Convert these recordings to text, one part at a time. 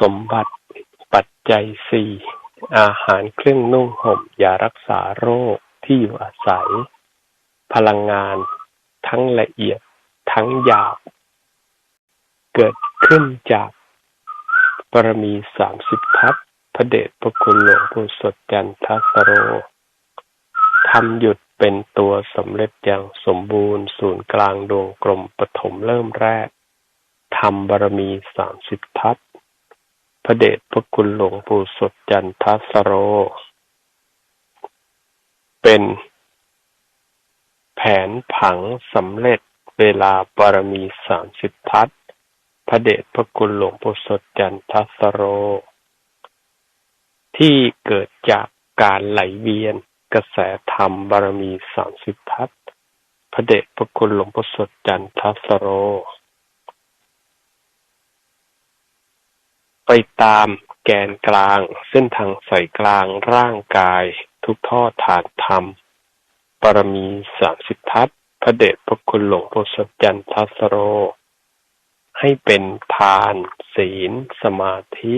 สมบัติปัจจัยสี่ อาหารเครื่องนุ่งห่มยารักษาโรคที่อยู่อาศัย พลังงาน ทั้งละเอียดทั้งหยาบ เกิดขึ้นจากบารมีสามสิบทัศพระเดชพระคุณหลวงปู่สดจันทสโรทำหยุดเป็นตัวสำเร็จอย่างสมบูรณ์ศูนย์กลางดวงกลมปฐมเริ่มแรกทำบารมีสามสิบทัศน์พ ระเดชพระคุณหลวงปู่สดจันทสโร เป็นแผนผังสำเร็จเวลาบารมีสามสิบทัศพระเดชพระคุณหลวงปู่สดจันทสโร ที่เกิดจากการไหลเวียนกระแสธรรมบารมีสามสิบทัศพระเดชพระคุณหลวงปู่สดจันทสโร ไปตามแกนกลาง เส้นทางสายกลางร่างกาย ทุกท่อฐานธรรมบารมีสามสิบทัศพระเดชพระคุณหลวงปู่สดจันทัสโร ให้เป็นทาน ศีล สมาธิ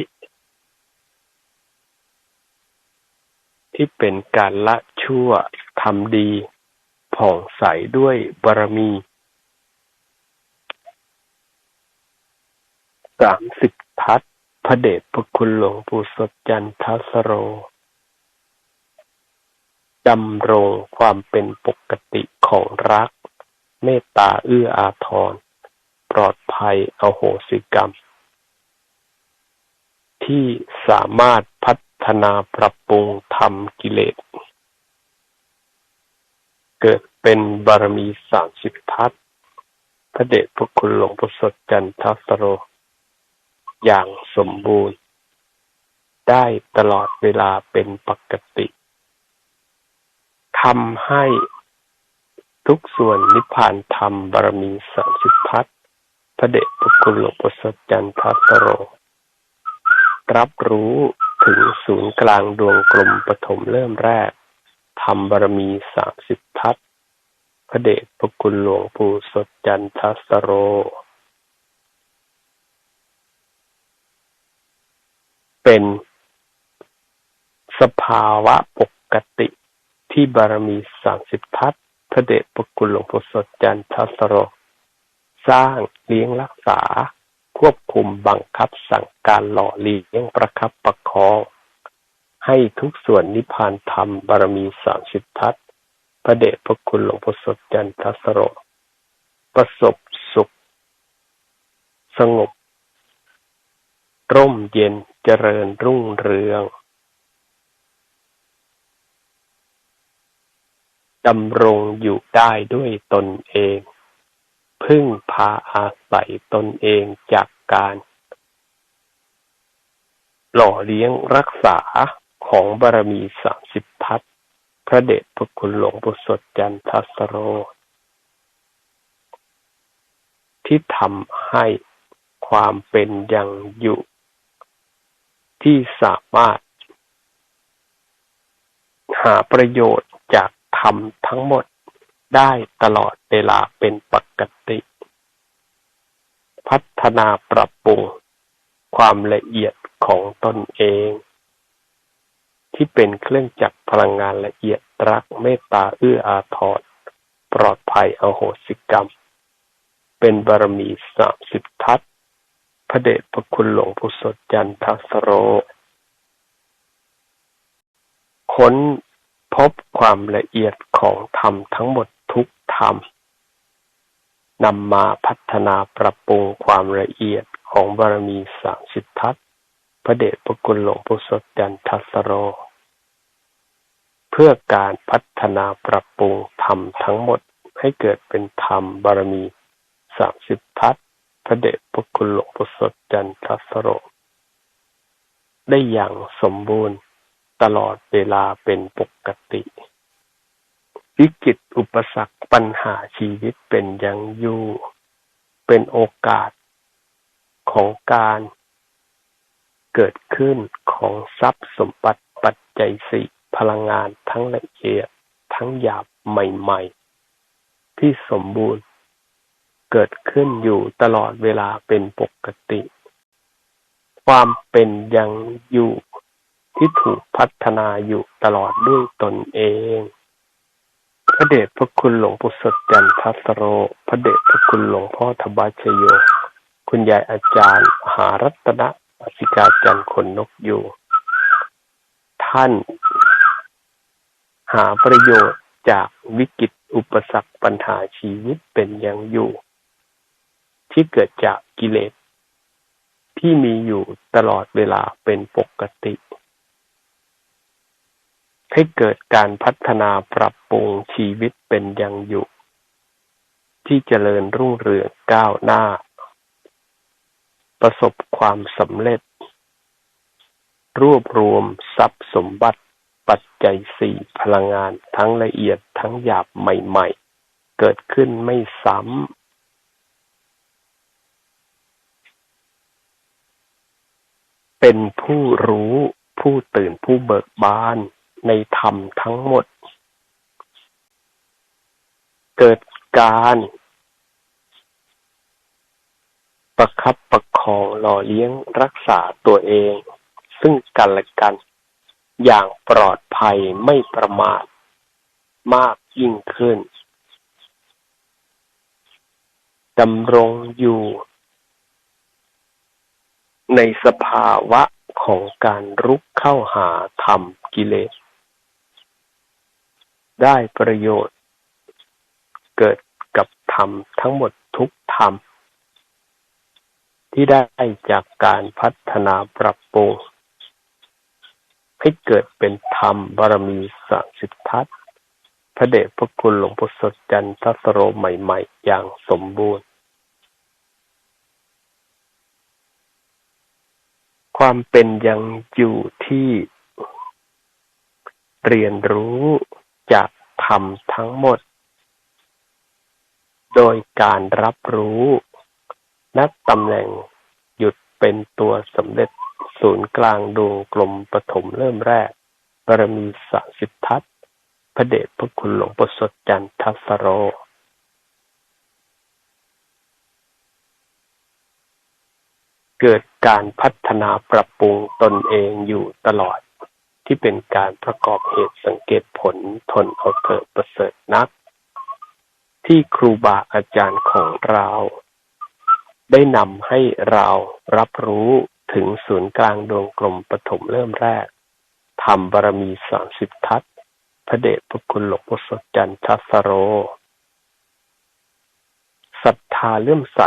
ที่เป็นการละชั่วทำดีผ่องใสด้วยบารมีสามสิบทัศ ระเดชพระคุณหลวงปู่สดจันทสโรดำรงความเป็นปกติของรัก เมตตาเอื้ออาทร ปลอดภัยอโหสิกรรม ที่สามารถพัฒนาปรับปรุงทำกิเลส เกิดเป็นบารมีสามสิบทัศพระเดชพระคุณหลวงปู่สดจันทสโร อย่างสมบูรณ์ ได้ตลอดเวลาเป็นปกติทำให้ทุกส่วนนิพพานธรรมบารมีสามสิบทัศพระเดชพระคุณหลวงปู่สดจันทสโร รับรู้ถึงศูนย์กลางดวงกลมปฐมเริ่มแรกทำบารมีสามสิบทัศพระเดชพระคุณหลวงปู่สดจันทสโร เป็นสภาวะปกติที่บารมีสามสิบทัศพระเดชพระคุณหลวงปู่สดจันทสโร สร้างเลี้ยงรักษา ควบคุมบังคับสั่งการหล่อเลี้ยงประคับประคอง ให้ทุกส่วนนิพพานธรรมบารมีสามสิบทัศพระเดชพระคุณหลวงปู่สดจันทสโร ประสบสุข สงบ ร่มเย็นเจริญรุ่งเรืองดำรงอยู่ได้ด้วยตนเอง พึ่งพาอาศัยตนเองจากการ หล่อเลี้ยงรักษาของบารมีสามสิบทัศพระเดชพระคุณหลวงปู่สดจันทสโร ที่ทำให้ความเป็นยังอยู่ ที่สามารถ หาประโยชน์จากทำทั้งหมดได้ตลอดเวลาเป็นปกติ พัฒนาปรับปรุงความละเอียดของตนเอง ที่เป็นเครื่องจักรพลังงานละเอียดรักเมตตาเอื้ออาทรปลอดภัยอโหสิกรรม เป็นบารมีสามสิบทัศ พระเดชพระคุณหลวงปู่สดจันทสโร ค้นพบความละเอียดของธรรมทั้งหมดทุกธรรมนำมาพัฒนาปรับปรุงความละเอียดของบารมีสามสิบทัศพระเดชพระคุณหลวงปู่สดจันทสโร เพื่อการพัฒนาปรับปรุงธรรมทั้งหมดให้เกิดเป็นธรรมบารมีสามสิบทัศ ระเดชพระคุณหลวงปู่สดจันทสโร ได้อย่างสมบูรณ์ตลอดเวลาเป็นปกติ วิกฤตอุปสรรคปัญหาชีวิตเป็นยังอยู่ เป็นโอกาสของการเกิดขึ้นของทรัพย์สมบัติปัจจัยสี่พลังงานทั้งละเอียดทั้งหยาบใหม่ ๆ ที่สมบูรณ์ เกิดขึ้นอยู่ตลอดเวลาเป็นปกติ ความเป็นยังอยู่ที่ถูกพัฒนาอยู่ตลอดด้วยตนเอง พระเดชพระคุณหลวงปู่สดจันทัสโร พระเดชพระคุณหลวงพ่อธบาชโย คุณยายอาจารย์หารัตนอสิกาจันทร์คนนกอยู่ ท่านหาประโยชน์จากวิกฤตอุปสรรคปัญหาชีวิตเป็นอย่างอยู่ ที่เกิดจากกิเลสที่มีอยู่ตลอดเวลาเป็นปกติ ให้เกิดการพัฒนาปรับปรุงชีวิตเป็นอย่างอยู่ ที่เจริญรุ่งเรืองก้าวหน้า ประสบความสำเร็จ รวบรวมทรัพย์สมบัติปัจจัยสี่พลังงานทั้งละเอียดทั้งหยาบใหม่ ๆ เกิดขึ้นไม่ซ้ำ เป็นผู้รู้ผู้ตื่นผู้เบิกบานในธรรมทั้งหมด เกิดการประคับประคองหล่อเลี้ยงรักษาตัวเอง ซึ่งกันและกัน อย่างปลอดภัยไม่ประมาทมากยิ่งขึ้นดำรงอยู่ ในสภาวะของการรุกเข้าหาธรรมกิเลส ได้ประโยชน์ เกิดกับธรรมทั้งหมดทุกธรรม ที่ได้จากการพัฒนาปรับปรุงให้เกิดเป็นธรรมบารมีสาสิทธัตพระเดชพระคุณหลวงพ่อสดจันทัสโรใหม่ ๆ อย่างสมบูรณ์ ความเป็นยังอยู่ที่เรียนรู้จากธรรมทั้งหมด โดยการรับรู้นักตำแหน่งหยุดเป็นตัวสำเร็จศูนย์กลางดวงกลมปฐมเริ่มแรก บารมีสสิทธัตพระเดชพระคุณหลวงปสดจันทัสโร เกิดการพัฒนาปรับปรุงตนเองอยู่ตลอด ที่เป็นการประกอบเหตุสังเกตผลทนเอาเถิดประเสริฐนัก ที่ครูบาอาจารย์ของเรา ได้นำให้เรารับรู้ถึงศูนย์กลางดวงกลมปฐมเริ่มแรกทำบารมีสามสิบทัศพระเดชพระคุณหลวงพ่อสดจันทัสโรศรัทธาเลื่อมใส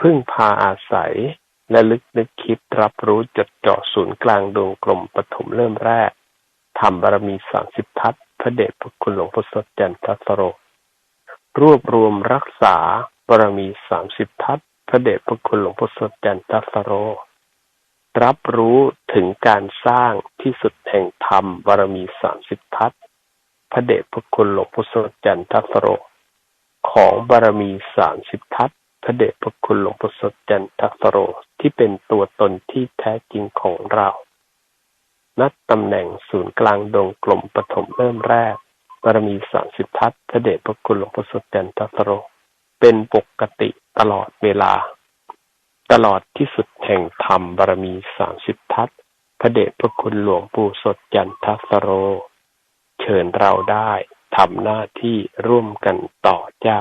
พึ่งพาอาศัย และลึกนึกคิดรับรู้จดจ่อศูนย์กลางดวงกลมปฐมเริ่มแรกทำบารมีสามสิบทัศพระเดชพระคุณหลวงพ่อสดจันทัสโร รวบรวมรักษาบารมีสามสิบทัศพระเดชพระคุณหลวงพ่อสดจันทัสโร รับรู้ถึงการสร้างที่สุดแห่งธรรมบารมีสามสิบทัศพระเดชพระคุณหลวงพ่อสดจันทัสโร ของบารมีสามสิบทัศ พระเดชพระคุณหลวงพ่สดจันทัสโร ที่เป็นตัวตนที่แท้จริงของเรา นัดตำแหน่งศูนย์กลางดวงกลมปฐมเริ่มแรกบารมีสามสิบทัศพระเดชพระคุณหลวงพ่สดจันทัสโร เป็นปกติตลอดเวลา ตลอดที่สุดแห่งธรรมบารมีสามสิบทัศพระเดชพระคุณหลวงปู่สดจันทัสโร เชิญเราได้ทำหน้าที่ร่วมกันต่อจ้า